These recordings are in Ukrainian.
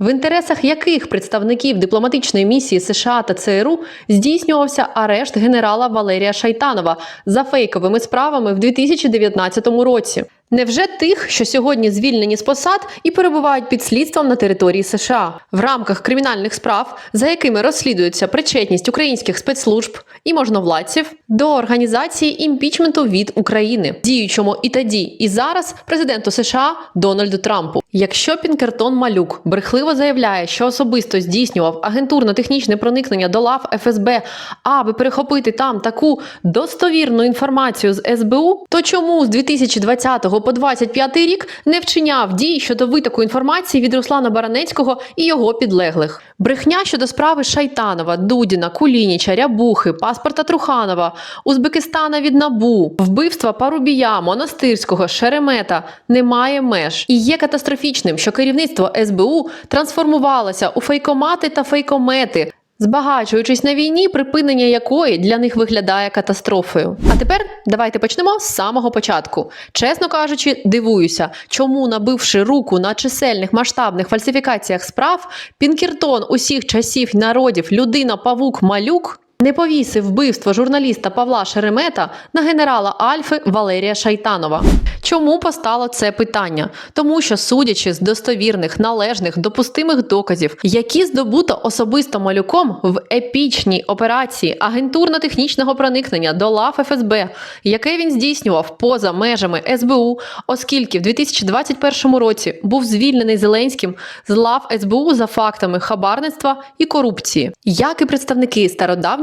в інтересах яких представників дипломатичної місії США та ЦРУ здійснювався арешт генерала Валерія Шайтанова за фейковими справами в 2019 році. Невже тих, що сьогодні звільнені з посад і перебувають під слідством на території США в рамках кримінальних справ, за якими розслідується причетність українських спецслужб і можновладців до організації імпічменту від України, діючому і тоді, і зараз президенту США Дональду Трампу? Якщо Пінкертон Малюк брехливо заявляє, що особисто здійснював агентурно-технічне проникнення до лав ФСБ, аби перехопити там таку достовірну інформацію з СБУ, то чому з 2020 по 2025 рік не вчиняв дій щодо витоку інформації від Руслана Баранецького і його підлеглих? Брехня щодо справи Шайтанова, Дудіна, Кулініча, Рябухи, паспорта Труханова, Узбекистана від Набу, вбивства Парубія, Монастирського, Шеремета немає меж і є катастрофічним, що керівництво СБУ трансформувалося у фейкомати та фейкомети. Збагачуючись на війні, припинення якої для них виглядає катастрофою. А тепер давайте почнемо з самого початку. Чесно кажучи, дивуюся, чому, набивши руку на чисельних масштабних фальсифікаціях справ, Пінкертон усіх часів народів, людина Павук Малюк. Не повісив вбивство журналіста Павла Шеремета на генерала Альфи Валерія Шайтанова. Чому постало це питання? Тому що, судячи з достовірних, належних, допустимих доказів, які здобуто особисто малюком в епічній операції агентурно-технічного проникнення до лав ФСБ, яке він здійснював поза межами СБУ, оскільки в 2021 році був звільнений Зеленським з лав СБУ за фактами хабарництва і корупції, як і представники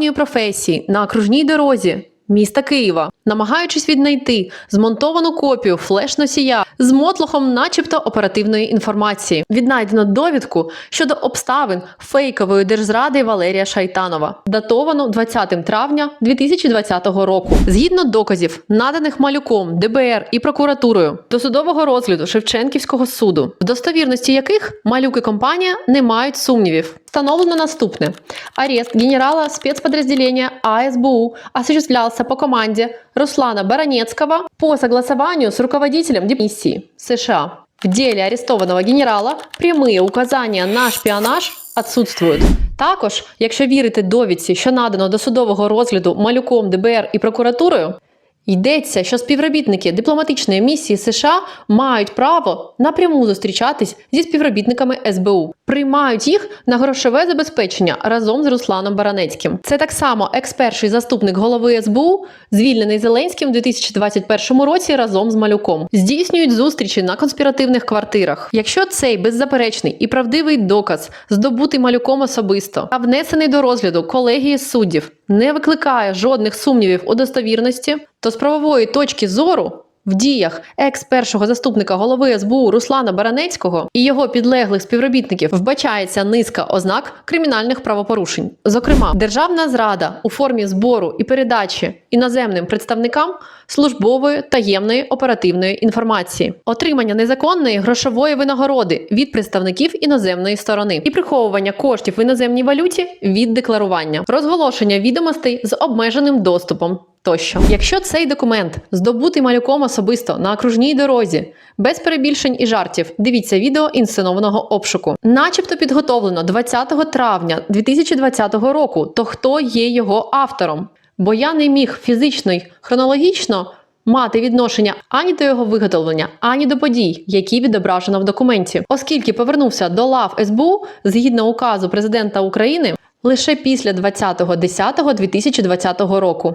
стародавньої професії на окружній дорозі. Міста Києва, намагаючись віднайти змонтовану копію флеш-носія з мотлохом, начебто оперативної інформації, віднайдено довідку щодо обставин фейкової держзради Валерія Шайтанова, датовану 20 травня 2020 року. Згідно доказів, наданих малюком, ДБР і прокуратурою до судового розгляду Шевченківського суду, в достовірності яких малюк і компанія не мають сумнівів. Встановлено наступне: арест генерала спецподразделения АСБУ осуществлялся по команде Руслана Баранецкого по согласованию с руководителем дипмиссии США. В деле арестованного генерала прямые указания на шпіонаж отсутствують. Також, якщо вірити довідці, що надано до судового розгляду малюком ДБР і прокуратурою, Йдеться, що співробітники дипломатичної місії США мають право напряму зустрічатись зі співробітниками СБУ, приймають їх на грошове забезпечення разом з Русланом Баранецьким. Це так само екс-перший заступник голови СБУ, звільнений Зеленським у 2021 році разом з малюком. Здійснюють зустрічі на конспіративних квартирах. Якщо цей беззаперечний і правдивий доказ, здобутий малюком особисто, а внесений до розгляду колегії суддів, не викликає жодних сумнівів у достовірності, то з правової точки зору в діях екс-першого заступника голови СБУ Руслана Баранецького і його підлеглих співробітників вбачається низка ознак кримінальних правопорушень. Зокрема, державна зрада у формі збору і передачі іноземним представникам службової таємної оперативної інформації, отримання незаконної грошової винагороди від представників іноземної сторони і приховування коштів в іноземній валюті від декларування, розголошення відомостей з обмеженим доступом. Тощо, якщо цей документ здобутий малюком особисто на окружній дорозі, без перебільшень і жартів, дивіться відео інсценованого обшуку, начебто підготовлено 20 травня 2020 року, то хто є його автором? Бо я не міг фізично й хронологічно мати відношення ані до його виготовлення, ані до подій, які відображено в документі, оскільки повернувся до лав СБУ згідно указу президента України лише після 20.10.2020 року.